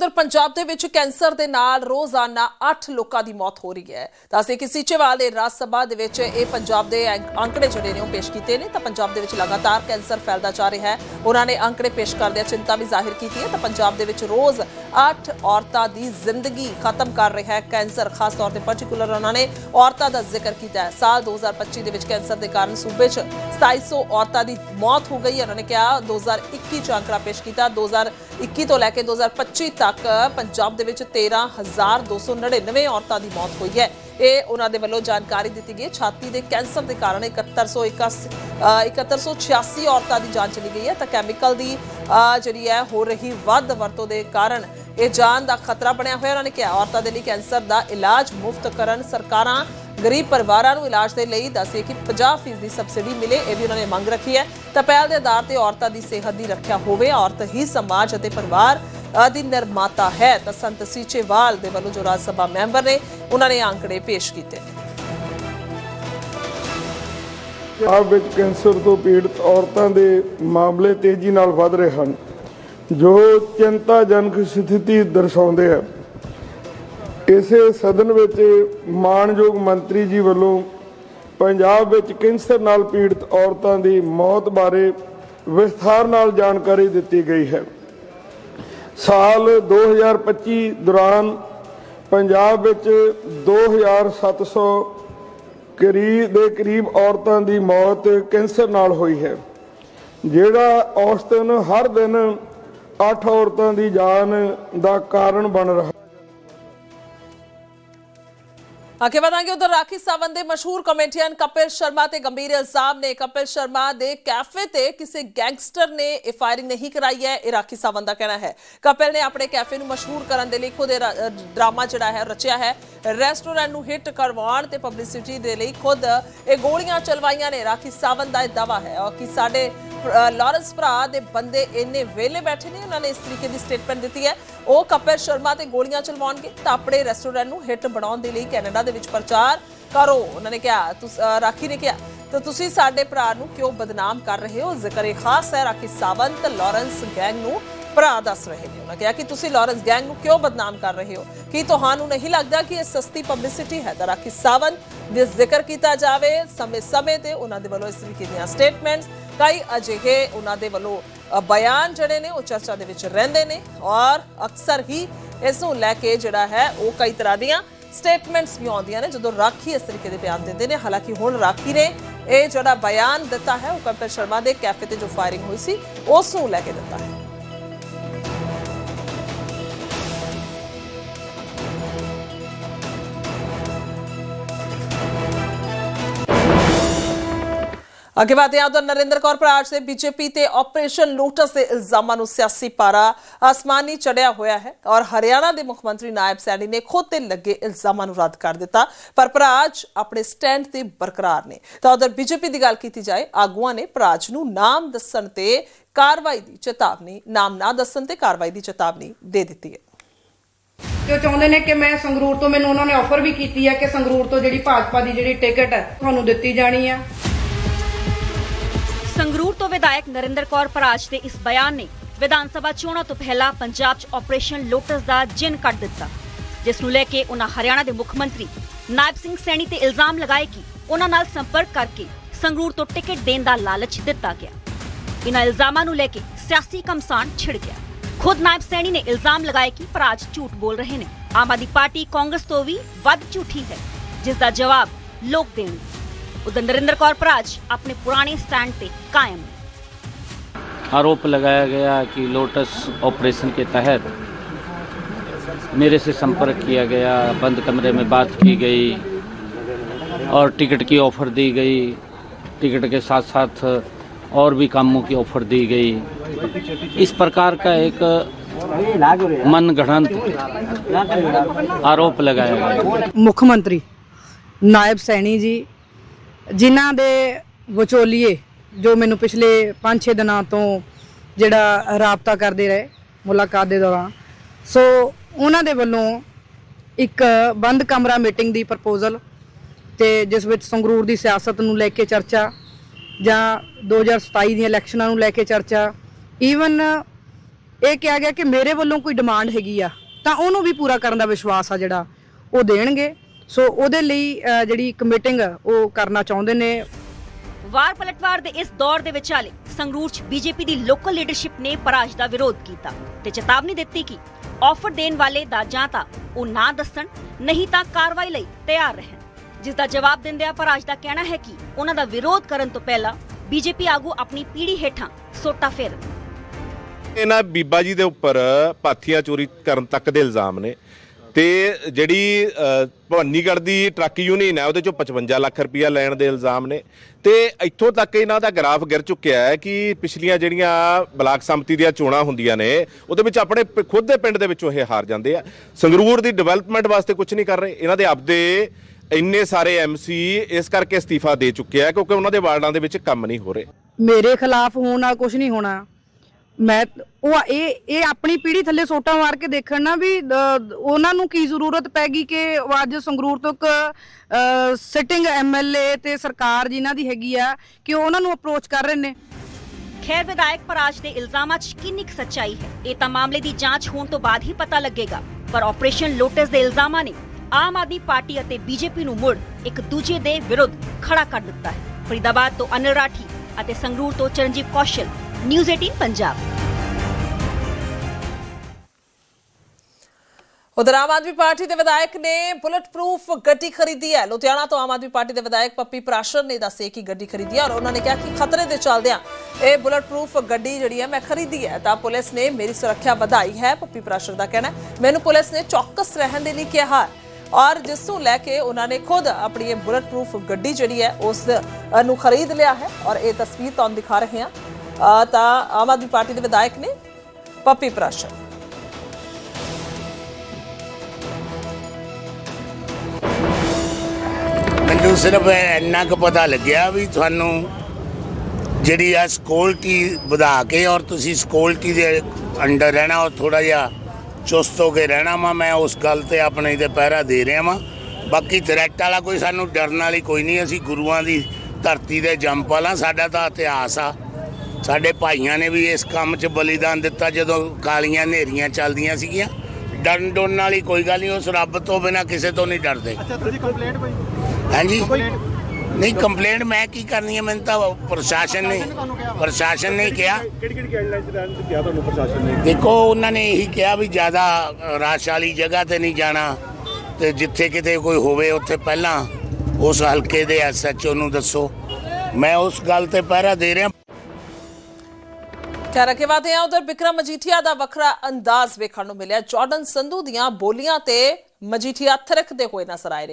ਉਧਰ ਪੰਜਾਬ ਦੇ ਵਿੱਚ ਕੈਂਸਰ ਦੇ ਨਾਲ ਰੋਜ਼ਾਨਾ 8 ਲੋਕਾਂ ਦੀ ਮੌਤ ਹੋ ਰਹੀ ਹੈ। ਤਾਂ ਕਿ ਸੀਚੇਵਾਲ ਦੇ ਰਾਜ ਸਭਾ ਦੇ ਵਿੱਚ ਇਹ ਪੰਜਾਬ ਦੇ ਅੰਕੜੇ ਜਿਹੜੇ ਨੇ ਉਹ ਪੇਸ਼ ਕੀਤੇ ਨੇ, ਤਾਂ ਪੰਜਾਬ ਦੇ ਵਿੱਚ ਲਗਾਤਾਰ ਕੈਂਸਰ ਫੈਲਦਾ ਜਾ ਰਿਹਾ ਹੈ। ਉਹਨਾਂ ਨੇ ਅੰਕੜੇ ਪੇਸ਼ ਕਰਦਿਆਂ ਚਿੰਤਾ ਵੀ ਜ਼ਾਹਿਰ ਕੀਤੀ ਹੈ, ਤਾਂ ਪੰਜਾਬ ਦੇ ਵਿੱਚ ਰੋਜ਼ 8 ਔਰਤਾਂ ਦੀ ਜ਼ਿੰਦਗੀ ਖਤਮ ਕਰ ਰਿਹਾ ਹੈ। ਕੈਂਸਰ, ਖਾਸ ਤੌਰ ਤੇ ਪਾਰਟਿਕੂਲਰ ਉਹਨਾਂ ਨੇ ਔਰਤਾਂ ਦਾ ਜ਼ਿਕਰ ਕੀਤਾ ਹੈ। ਸਾਲ 2025 ਦੇ ਵਿੱਚ ਕੈਂਸਰ ਦੇ ਕਾਰਨ ਸੂਬੇ 'ਚ 2700 ਔਰਤਾਂ ਦੀ ਮੌਤ ਹੋ ਗਈ ਹੈ। ਉਹਨਾਂ ਨੇ ਕਿਹਾ 2021 ਚ ਅੰਕੜਾ ਪੇਸ਼ ਕੀਤਾ 2021 ਤੋਂ ਲੈ ਕੇ 2025 ਤੱਕ ਪੰਜਾਬ ਦੇ ਵਿੱਚ 13299 ਔਰਤਾਂ ਦੀ ਮੌਤ ਹੋਈ ਹੈ। ਇਹ ਉਹਨਾਂ ਦੇ ਵੱਲੋਂ ਜਾਣਕਾਰੀ ਦਿੱਤੀ ਗਈ ਛਾਤੀ ਦੇ ਕੈਂਸਰ ਦੇ ਕਾਰਨ 7181 ਅ, 7186 ਔਰਤਾਂ ਦੀ ਜਾਨ ਚਲੀ ਗਈ ਹੈ। ਤਾਂ ਕੈਮੀਕਲ ਦੀ ਜਿਹੜੀ ਹੈ ਹੋ ਰਹੀ ਵੱਧ ਵਰਤੋਂ ਦੇ ਕਾਰਨ ਇਹ ਜਾਨ ਦਾ ਖਤਰਾ ਬਣਿਆ ਹੋਇਆ। ਉਹਨਾਂ ਨੇ ਕਿਹਾ ਔਰਤਾਂ ਦੇ ਲਈ ਕੈਂਸਰ ਦਾ ਇਲਾਜ ਮੁਫਤ ਕਰਨ ਸਰਕਾਰਾਂ ਗਰੀਬ ਪਰਿਵਾਰਾਂ ਨੂੰ ਇਲਾਜ ਦੇ ਲਈ ਦੱਸੇ ਕਿ 50% ਦੀ ਸਬਸਿਡੀ ਮਿਲੇ, ਇਹ ਵੀ ਉਹਨਾਂ ਨੇ ਮੰਗ ਰੱਖੀ ਹੈ। ਤਾਂ ਪਹਿਲ ਦੇ ਆਧਾਰ ਤੇ ਔਰਤਾਂ ਦੀ ਸਿਹਤ ਦੀ ਰੱਖਿਆ ਹੋਵੇ, ਔਰਤ ਹੀ ਸਮਾਜ ਅਤੇ ਪਰਿਵਾਰ ਦੀ ਨਿਰਮਾਤਾ ਹੈ। ਤਾਂ ਸੰਤ ਸੀਚੇਵਾਲ ਦੇ ਵੱਲੋਂ ਜੋ ਰਾਜ ਸਭਾ ਮੈਂਬਰ ਨੇ, ਉਹਨਾਂ ਨੇ ਅੰਕੜੇ ਪੇਸ਼ ਕੀਤੇ। ਪੰਜਾਬ ਵਿੱਚ ਕੈਂਸਰ ਤੋਂ ਪੀੜਤ ਔਰਤਾਂ ਦੇ ਮਾਮਲੇ ਤੇਜ਼ੀ ਨਾਲ ਵਧ ਰਹੇ ਹਨ, ਜੋ ਚਿੰਤਾਜਨਕ ਸਥਿਤੀ ਦਰਸਾਉਂਦੇ ਆ ਇਸੇ ਸਦਨ ਵਿੱਚ ਮਾਣਯੋਗ ਮੰਤਰੀ ਜੀ ਵੱਲੋਂ ਪੰਜਾਬ ਵਿੱਚ ਕੈਂਸਰ ਨਾਲ ਪੀੜਤ ਔਰਤਾਂ ਦੀ ਮੌਤ ਬਾਰੇ ਵਿਸਥਾਰ ਨਾਲ ਜਾਣਕਾਰੀ ਦਿੱਤੀ ਗਈ ਹੈ। ਸਾਲ 2025 ਦੌਰਾਨ ਪੰਜਾਬ ਵਿੱਚ 2700 ਕਰੀਬ ਦੇ ਕਰੀਬ ਔਰਤਾਂ ਦੀ ਮੌਤ ਕੈਂਸਰ ਨਾਲ ਹੋਈ ਹੈ, ਜਿਹੜਾ ਔਸਤਨ ਹਰ ਦਿਨ 8 ਔਰਤਾਂ ਦੀ ਜਾਨ ਦਾ ਕਾਰਨ ਬਣ ਰਿਹਾ ਅੱਗੇ ਵਧਾਂਗੇ ਉਧਰ ਰਾਖੀ ਸਾਵੰਤ ਦੇ ਮਸ਼ਹੂਰ ਕਮੇਡੀਅਨ ਕਪਿਲ ਸ਼ਰਮਾ ਤੇ ਗੰਭੀਰ ਇਲਜ਼ਾਮ ਨੇ ਕਪਿਲ ਸ਼ਰਮਾ ਦੇ ਕੈਫੇ ਤੇ ਕਿਸੇ ਗੈਂਗਸਟਰ ਨੇ ਇਹ ਫਾਇਰਿੰਗ ਨਹੀਂ ਕਰਾਈ ਹੈ ਇਹ ਰਾਖੀ ਸਾਵੰਤ ਦਾ ਕਹਿਣਾ ਹੈ ਕਪਿਲ ਨੇ ਆਪਣੇ ਕੈਫੇ ਨੂੰ ਮਸ਼ਹੂਰ ਕਰਨ ਦੇ ਲਈ ਖੁਦ ਇਹ ਡਰਾਮਾ ਜਿਹੜਾ ਹੈ ਰਚਿਆ ਹੈ ਰੈਸਟੋਰੈਂਟ ਨੂੰ ਹਿੱਟ ਕਰਵਾਉਣ ਤੇ ਪਬਲਿਸਿਟੀ ਦੇ ਲਈ ਖੁਦ ਇਹ ਗੋਲੀਆਂ ਚਲਵਾਈਆਂ ਨੇ ਰਾਖੀ ਸਾਵੰਤ ਦਾ ਇਹ ਦਾਵਾ ਹੈ ਕਿ ਸਾਡੇ ਲਾਰੈਂਸ ਭਰਾ ਦੇ ਬੰਦੇ ਇੰਨੇ ਵੇਲੇ ਬੈਠੇ ਨੇ, ਉਹਨਾਂ ਨੇ ਇਸ ਤਰੀਕੇ ਦੀ ਸਟੇਟਮੈਂਟ ਦਿੱਤੀ ਹੈ। ਉਹ ਕਪਿਲ ਸ਼ਰਮਾ ਤੇ ਗੋਲੀਆਂ ਚਲਵਾਉਣਗੇ ਤਾਂ ਰੈਸਟੋਰੈਂਟ ਨੂੰ ਹਿੱਟ ਬਣਾਉਣ ਦੇ ਲਈ ਕੈਨੇਡਾ ਦੇ ਵਿੱਚ ਪ੍ਰਚਾਰ ਕਰੋ। ਉਹਨਾਂ ਨੇ ਕਿਹਾ ਰਾਖੀ ਨੇ ਕਿਹਾ, ਤਾਂ ਤੁਸੀਂ ਸਾਡੇ ਭਰਾ ਨੂੰ ਕਿਉਂ ਬਦਨਾਮ ਕਰ ਰਹੇ ਹੋ? ਜ਼ਿਕਰ ਖਾਸ ਹੈ, ਰਾਖੀ ਸਾਵੰਤ ਲਾਰੈਂਸ ਗੈਂਗ ਨੂੰ ਭਰਾ ਦੱਸ ਰਹੇ ਨੇ। ਉਹਨਾਂ ਕਿਹਾ ਕਿ ਤੁਸੀਂ ਲਾਰੈਂਸ ਗੈਂਗ ਨੂੰ ਕਿਉਂ ਬਦਨਾਮ ਕਰ ਰਹੇ ਹੋ? ਕੀ ਤੁਹਾਨੂੰ ਨਹੀਂ ਲੱਗਦਾ ਕਿ ਇਹ ਸਸਤੀ ਪਬਲਿਸਿਟੀ ਹੈ? ਤਾਂ ਰਾਖੀ ਸਾਵੰਤ ਦੇ ਜ਼ਿਕਰ ਕੀਤਾ ਜਾਵੇ। ਸਮੇਂ-ਸਮੇਂ ਤੇ ਉਹਨਾਂ ਦੇ ਵੱਲੋਂ ਇਸ ਤਰੀਕੇ ਦੀਆਂ ਸਟੇਟਮੈਂਟਸ ਕਈ ਅਜਿਹੇ ਉਹਨਾਂ ਦੇ ਵੱਲੋਂ ਬਿਆਨ ਜਿਹੜੇ ਨੇ ਉਹ ਚਰਚਾ ਦੇ ਵਿੱਚ ਰਹਿੰਦੇ ਨੇ ਔਰ ਅਕਸਰ ਹੀ ਇਸ ਨੂੰ ਲੈ ਕੇ ਜਿਹੜਾ ਹੈ ਉਹ ਕਈ ਤਰ੍ਹਾਂ ਦੀਆਂ ਸਟੇਟਮੈਂਟਸ ਵੀ ਆਉਂਦੀਆਂ ਨੇ ਜਦੋਂ ਰਾਖੀ ਇਸ ਤਰੀਕੇ ਦੇ ਬਿਆਨ ਦਿੰਦੇ ਨੇ। ਹਾਲਾਂਕਿ ਹੁਣ ਰਾਖੀ ਨੇ ਇਹ ਜਿਹੜਾ ਬਿਆਨ ਦਿੱਤਾ ਹੈ, ਉਹ ਕਪਿਲ ਸ਼ਰਮਾ ਦੇ ਕੈਫੇ ਤੇ ਜੋ ਫਾਇਰਿੰਗ ਹੋਈ ਸੀ, ਉਸ ਨੂੰ ਲੈ ਕੇ ਦਿੱਤਾ ਹੈ। ਅੱਗੇ ਵਧਦੇ ਹਾਂ ਉਧਰ ਨਰਿੰਦਰ ਕੌਰ ਭਰਾਜ ਦੇ ਬੀਜੇਪੀ ਤੇ ਆਪਰੇਸ਼ਨ ਲੋਟਸ ਦੇ ਇਲਜ਼ਾਮਾਂ ਨੂੰ ਸਿਆਸੀ ਪਾਰਾ ਆਸਮਾਨੀ ਚੜਿਆ ਹੋਇਆ ਹੈ ਔਰ ਹਰਿਆਣਾ ਦੇ ਮੁੱਖ ਮੰਤਰੀ ਨਾਇਬ ਸੈਣੀ ਨੇ ਖੁਦ ਤੇ ਲੱਗੇ ਇਲਜ਼ਾਮਾਂ ਨੂੰ ਰੱਦ ਕਰ ਦਿੱਤਾ, ਪਰ ਭਰਾਜ ਆਪਣੇ ਸਟੈਂਡ ਤੇ ਬਰਕਰਾਰ ਨੇ। ਤਾਂ ਉਧਰ ਬੀਜੇਪੀ ਦੀ ਗੱਲ ਕੀਤੀ ਜਾਏ, ਆਗੂਆਂ ਨੇ ਭਰਾਜ ਨੂੰ ਨਾਮ ਦੱਸਣ ਤੇ ਕਾਰਵਾਈ ਦੀ ਚੇਤਾਵਨੀ, ਨਾਮ ਨਾ ਦੱਸਣ ਤੇ ਕਾਰਵਾਈ ਦੀ ਚੇਤਾਵਨੀ ਦੇ ਦਿੱਤੀ ਹੈ। ਤੇ ਚਾਹੁੰਦੇ ਨੇ ਕਿ ਮੈਂ ਸੰਗਰੂਰ ਤੋਂ, ਮੈਨੂੰ ਉਹਨਾਂ ਨੇ ਆਫਰ ਵੀ ਕੀਤੀ ਹੈ ਕਿ ਸੰਗਰੂਰ ਤੋਂ ਜਿਹੜੀ ਭਾਜਪਾ ਦੀ ਜਿਹੜੀ ਟਿਕਟ ਹੈ, ਤੁਹਾਨੂੰ ਦਿੱਤੀ ਜਾਣੀ ਆ ਸੰਗਰੂਰ ਤੋਂ ਵਿਧਾਇਕ ਨਰਿੰਦਰ ਕੌਰ ਪਰਾਜ ਦੇ ਇਸ ਬਿਆਨ ਨੇ ਵਿਧਾਨ ਸਭਾ ਚੋਣਾਂ ਤੋਂ ਪਹਿਲਾਂ ਪੰਜਾਬ 'ਚ ਆਪਰੇਸ਼ਨ ਲੋਟਸ ਦਾ ਜਿੰਨ ਕੱਢ ਦਿੱਤਾ, ਜਿਸ ਨੂੰ ਲੈ ਕੇ ਉਹਨਾਂ ਹਰਿਆਣਾ ਦੇ ਮੁੱਖ ਮੰਤਰੀ ਨਾਇਬ ਸਿੰਘ ਸੈਣੀ ਤੇ ਇਲਜ਼ਾਮ ਲਗਾਏ ਕਿ ਉਹਨਾਂ ਨਾਲ ਸੰਪਰਕ ਕਰਕੇ ਸੰਗਰੂਰ ਤੋਂ ਟਿਕਟ ਦੇਣ ਦਾ ਲਾਲਚ ਦਿੱਤਾ ਗਿਆ। ਇਹਨਾਂ ਇਲਜ਼ਾਮਾਂ ਨੂੰ ਲੈ ਕੇ ਸਿਆਸੀ ਕਮਸਾਨ ਛਿੜ ਗਿਆ। ਖੁਦ ਨਾਇਬ ਸੈਣੀ ਨੇ ਇਲਜ਼ਾਮ ਲਗਾਏ ਕਿ ਪਰਾਜ ਝੂਠ ਬੋਲ ਰਹੇ ਨੇ। ਆਮ ਆਦਮੀ ਪਾਰਟੀ ਕਾਂਗਰਸ ਤੋਂ ਵੀ ਵੱਧ ਝੂਠੀ ਹੈ, ਜਿਸ ਦਾ ਜਵਾਬ ਲੋਕ ਦੇਣ उधर नरेंद्र कौर पराज अपने पुराने स्टैंड पे कायम। आरोप लगाया गया कि लोटस ऑपरेशन के तहत मेरे से संपर्क किया गया बंद कमरे में बात की गई और टिकट की ऑफ़र दी गई। टिकट के साथ साथ और भी कामों की ऑफ़र दी गई। इस प्रकार का एक मन गणंत आरोप लगाया गया। मुख्यमंत्री नायब सैनी जी ਜਿਨ੍ਹਾਂ ਦੇ ਵਿਚੋਲੀਏ ਜੋ ਮੈਨੂੰ ਪਿਛਲੇ 5-6 ਦਿਨਾਂ ਤੋਂ ਜਿਹੜਾ ਰਾਬਤਾ ਕਰਦੇ ਰਹੇ ਮੁਲਾਕਾਤ ਦੇ ਦੌਰਾਨ। ਸੋ ਉਹਨਾਂ ਦੇ ਵੱਲੋਂ ਇੱਕ ਬੰਦ ਕਮਰਾ ਮੀਟਿੰਗ ਦੀ ਪ੍ਰਪੋਜ਼ਲ ਤੇ ਜਿਸ ਵਿੱਚ ਸੰਗਰੂਰ ਦੀ ਸਿਆਸਤ ਨੂੰ ਲੈ ਕੇ ਚਰਚਾ ਜਾਂ 2027 ਦੀਆਂ ਇਲੈਕਸ਼ਨਾਂ ਨੂੰ ਲੈ ਕੇ ਚਰਚਾ ਈਵਨ ਇਹ ਕਿਹਾ ਗਿਆ ਕਿ ਮੇਰੇ ਵੱਲੋਂ ਕੋਈ ਡਿਮਾਂਡ ਹੈਗੀ ਆ, ਤਾਂ ਉਹਨੂੰ ਵੀ ਪੂਰਾ ਕਰਨ ਦਾ ਵਿਸ਼ਵਾਸ ਆ ਜਿਹੜਾ ਉਹ ਦੇਣਗੇ। ਸੋ ਉਹਦੇ ਲਈ ਜਿਹੜੀ ਇੱਕ ਮੀਟਿੰਗ ਉਹ ਕਰਨਾ ਚਾਹੁੰਦੇ ਨੇ। ਵਾਰ ਪਲਟਵਾਰ ਦੇ ਇਸ ਦੌਰ ਦੇ ਵਿਚਾਲੇ ਸੰਗਰੂਰ 'ਚ ਬੀਜੇਪੀ ਦੀ ਲੋਕਲ ਲੀਡਰਸ਼ਿਪ ਨੇ ਪਰਾਜ ਦਾ ਵਿਰੋਧ ਕੀਤਾ ਤੇ ਚੇਤਾਵਨੀ ਦਿੱਤੀ ਕਿ ਆਫਰ ਦੇਣ ਵਾਲੇ ਦਾ ਜਾਂ ਤਾਂ ਉਹ ਨਾ ਦੱਸਣ ਨਹੀਂ ਤਾਂ ਕਾਰਵਾਈ ਲਈ ਤਿਆਰ ਰਹਿਣ। ਜਿਸ ਦਾ ਜਵਾਬ ਦਿੰਦਿਆਂ ਪਰਾਜ ਦਾ ਕਹਿਣਾ ਹੈ ਕਿ ਉਹਨਾਂ ਦਾ ਵਿਰੋਧ ਕਰਨ ਤੋਂ ਪਹਿਲਾਂ ਬੀਜੇਪੀ ਆਗੂ ਆਪਣੀ ਪੀੜੀ ਹੇਠਾਂ ਸੋਟਾ ਫੇਰਨ। ਇਹਨਾਂ ਬੀਬਾ ਜੀ ਦੇ ਉੱਪਰ ਪਾਥੀਆਂ ਚੋਰੀ ਕਰਨ ਤੱਕ ਦੇ ਇਲਜ਼ਾਮ ਨੇ। ਤੇ ਜਿਹੜੀ ਭਵਾਨੀਗੜ੍ਹ ਦੀ ਟਰੱਕ ਯੂਨੀਅਨ ਹੈ, ਉਹਦੇ ਚੋਂ 55 ਲੱਖ ਰੁਪਇਆ ਲੈਣ ਦੇ ਇਲਜ਼ਾਮ ਨੇ। ਤੇ ਇੱਥੋਂ ਤੱਕ ਇਹਨਾਂ ਦਾ ਗ੍ਰਾਫ ਗਿਰ ਚੁੱਕਿਆ ਹੈ ਕਿ ਪਿਛਲੀਆਂ ਜਿਹੜੀਆਂ ਬਲਾਕ ਸੰਮਤੀ ਦੀਆਂ ਚੋਣਾਂ ਹੁੰਦੀਆਂ ਨੇ, ਉਹਦੇ ਵਿੱਚ ਆਪਣੇ ਖੁਦ ਦੇ ਪਿੰਡ ਦੇ ਵਿੱਚੋਂ ਇਹ ਹਾਰ ਜਾਂਦੇ ਆ। ਸੰਗਰੂਰ ਦੀ ਡਿਵੈਲਪਮੈਂਟ ਵਾਸਤੇ ਕੁਝ ਨਹੀਂ ਕਰ ਰਹੇ। ਇਹਨਾਂ ਦੇ ਆਪਦੇ ਇੰਨੇ ਸਾਰੇ ਐਮਸੀ ਇਸ ਕਰਕੇ ਅਸਤੀਫਾ ਦੇ ਚੁੱਕੇ ਆ, ਕਿਉਂਕਿ ਉਹਨਾਂ ਦੇ ਵਾਰਡਾਂ ਦੇ ਵਿੱਚ ਕੰਮ ਨਹੀਂ ਹੋ ਰਹੇ। ਮੇਰੇ ਖਿਲਾਫ ਹੋਣਾ ਨਾਲ ਕੁਝ ਨਹੀਂ ਹੋਣਾ। ਮੈਂ, ਉਹ ਇਹ ਇਹ ਆਪਣੀ ਪੀੜੀ ਥੱਲੇ ਸੋਟਾ ਮਾਰ ਕੇ ਦੇਖਣ ਨਾ ਵੀ ਉਹਨਾਂ ਨੂੰ ਕੀ ਜ਼ਰੂਰਤ ਪੈ ਗਈ ਕਿ ਅੱਜ ਸੰਗਰੂਰ ਤੋਂ ਇੱਕ ਸਿਟਿੰਗ ਐਮਐਲਏ ਤੇ ਸਰਕਾਰ ਜਿਨ੍ਹਾਂ ਦੀ ਹੈਗੀ ਆ, ਕਿ ਉਹਨਾਂ ਨੂੰ ਅਪਰੋਚ ਕਰ ਰਹੇ ਨੇ। ਖੈਰ, ਵਿਧਾਇਕ ਪਰਾਜ ਦੇ ਇਲਜ਼ਾਮਾਂ 'ਚ ਕਿੰਨੀ ਕੁ ਸੱਚਾਈ ਹੈ? ਇਹ ਤਾਂ ਮਾਮਲੇ ਦੀ ਜਾਂਚ ਹੋਣ ਤੋਂ ਬਾਅਦ ਹੀ ਪਤਾ ਲੱਗੇਗਾ। ਪਰ ਆਪਰੇਸ਼ਨ ਲੋਟਸ ਦੇ ਇਲਜ਼ਾਮਾਂ ਨੇ ਆਮ ਆਦਮੀ ਪਾਰਟੀ ਅਤੇ ਬੀਜੇਪੀ ਨੂੰ ਮੁੜ ਇੱਕ ਦੂਜੇ ਦੇ ਵਿਰੁੱਧ ਖੜਾ ਕਰ ਦਿੱਤਾ ਹੈ। ਫਰੀਦਾਬਾਦ ਤੋਂ ਅਨਿਲ ਰਾਠੀ ਅਤੇ ਸੰਗਰੂਰ ਤੋਂ ਚਰਨਜੀਤ ਕੌਸ਼ਲ ਨਿਊਜ਼ 18 ਪੰਜਾਬ ਉਧਰ ਆਮ ਆਦਮੀ ਪਾਰਟੀ ਦੇ ਵਿਧਾਇਕ ਨੇ ਬੁਲਟ ਪ੍ਰੂਫ ਗੱਡੀ ਖਰੀਦੀ ਹੈ। ਲੁਧਿਆਣਾ ਤੋਂ ਆਮ ਆਦਮੀ ਪਾਰਟੀ ਦੇ ਵਿਧਾਇਕ ਪੱਪੀ ਪ੍ਰਾਸ਼ਰ ਨੇ ਦੱਸਿਆ ਕਿ ਗੱਡੀ ਖਰੀਦੀ ਹੈ ਔਰ ਉਹਨਾਂ ਨੇ ਕਿਹਾ ਕਿ ਖਤਰੇ ਦੇ ਚੱਲਦਿਆਂ ਇਹ ਬੁਲਟ ਪ੍ਰੂਫ ਗੱਡੀ ਜਿਹੜੀ ਹੈ ਮੈਂ ਖਰੀਦੀ ਹੈ। ਤਾਂ ਪੁਲਿਸ ਨੇ ਮੇਰੀ ਸੁਰੱਖਿਆ ਵਧਾਈ ਹੈ, ਪੱਪੀ ਪ੍ਰਾਸ਼ਰ ਦਾ ਕਹਿਣਾ ਮੈਨੂੰ ਪੁਲਿਸ ਨੇ ਚੌਕਸ ਰਹਿਣ ਦੇ ਲਈ ਕਿਹਾ ਔਰ ਜਿਸ ਨੂੰ ਲੈ ਕੇ ਉਹਨਾਂ ਨੇ ਖੁਦ ਆਪਣੀ ਇਹ ਬੁਲਟ ਪ੍ਰੂਫ ਗੱਡੀ ਜਿਹੜੀ ਹੈ ਉਸ ਨੂੰ ਖਰੀਦ ਲਿਆ ਹੈ ਔਰ ਇਹ ਤਸਵੀਰ ਤੁਹਾਨੂੰ ਦਿਖਾ ਰਹੇ ਹਾਂ। ਤਾਂ ਆਮ ਆਦਮੀ ਪਾਰਟੀ ਦੇ ਵਿਧਾਇਕ ਨੇ ਪੱਪੀ ਪ੍ਰਾਸ਼ਰ ਮੈਨੂੰ ਸਿਰਫ ਇੰਨਾ ਕੁ ਪਤਾ ਲੱਗਿਆ ਵੀ ਤੁਹਾਨੂੰ ਜਿਹੜੀ ਆ ਸਕਿਉਰਟੀ ਵਧਾ ਕੇ ਔਰ ਤੁਸੀਂ ਸਕਿਉਰਟੀ ਦੇ ਅੰਡਰ ਰਹਿਣਾ ਔਰ ਥੋੜਾ ਜਿਹਾ ਚੁਸਤ ਹੋ ਕੇ ਰਹਿਣਾ ਵਾ, ਮੈਂ ਉਸ ਗੱਲ ਤੇ ਆਪਣੇ ਤੇ ਪਹਿਰਾ ਦੇ ਰਿਹਾ ਵਾਂ। ਬਾਕੀ ਥ੍ਰੈਟ ਵਾਲਾ ਕੋਈ ਸਾਨੂੰ ਡਰਨ ਵਾਲੀ ਕੋਈ ਨਹੀਂ, ਅਸੀਂ ਗੁਰੂਆਂ ਦੀ ਧਰਤੀ ਦੇ ਜੰਮ ਵਾਲਾ, ਸਾਡਾ ਤਾਂ ਇਤਿਹਾਸ ਆ। ਸਾਡੇ ਭਾਈਆਂ ਨੇ ਵੀ ਇਸ ਕੰਮ 'ਚ ਬਲੀਦਾਨ ਦਿੱਤਾ ਜਦੋਂ ਕਾਲੀਆਂ ਹਨੇਰੀਆਂ ਚੱਲਦੀਆਂ ਸੀਗੀਆਂ। ਡਰਨ ਡੋਨ ਵਾਲੀ ਕੋਈ ਗੱਲ ਨਹੀਂ ਉਸ ਰੱਬ ਤੋਂ ਬਿਨਾ ਕਿਸੇ ਤੋਂ ਨਹੀਂ ਡਰਦੇ। ਅੱਛਾ ਤੁਸੀਂ ਕੰਪਲੇਂਟ ਕੋਈ? ਹਾਂਜੀ। ਨਹੀਂ ਕੰਪਲੇਂਟ ਮੈਂ ਕੀ ਕਰਨੀ ਹੈ ਮੈਨੂੰ ਤਾਂ ਪ੍ਰਸ਼ਾਸਨ ਨੇ ਪ੍ਰਸ਼ਾਸਨ ਨੇ ਕਿਹਾ ਕਿਹੜੀ ਕਿਹੜੀ ਗਾਈਡਲਾਈਨਸ ਰਹਿਣ ਤੇ ਕਿਹਾ ਤੁਹਾਨੂੰ ਪ੍ਰਸ਼ਾਸਨ ਨੇ? ਦੇਖੋ ਉਹਨਾਂ ਨੇ ਇਹੀ ਕਿਹਾ ਵੀ ਜ਼ਿਆਦਾ ਰਸ਼ ਵਾਲੀ ਜਗ੍ਹਾ ਤੇ ਨਹੀਂ ਜਾਣਾ ਤੇ ਜਿੱਥੇ ਕਿਤੇ ਕੋਈ ਹੋਵੇ ਉੱਥੇ ਪਹਿਲਾਂ ਉਸ ਹਲਕੇ ਦੇ ਐਸਐਚਓ ਨੂੰ ਦੱਸੋ। ਮੈਂ ਉਸ ਗੱਲ ਤੇ ਪਹਿਰਾ ਦੇ ਰਿਹਾ। ਖੈਰ, ਅੱਗੇ ਵਧਦੇ ਹਾਂ। ਉਧਰ ਬਿਕਰਮ ਮਜੀਠੀਆ ਦਾ ਵੱਖਰਾ ਅੰਦਾਜ਼ ਵੇਖਣ ਨੂੰ ਮਿਲਿਆ। ਜਾਰਡਨ ਸੰਧੂ ਦੀਆਂ ਬੋਲੀਆਂ ਤੇ ਮਜੀਠੀਆ ਥਰਕਦੇ ਹੋਏ ਨਜ਼ਰ ਆਏ ਨੇ।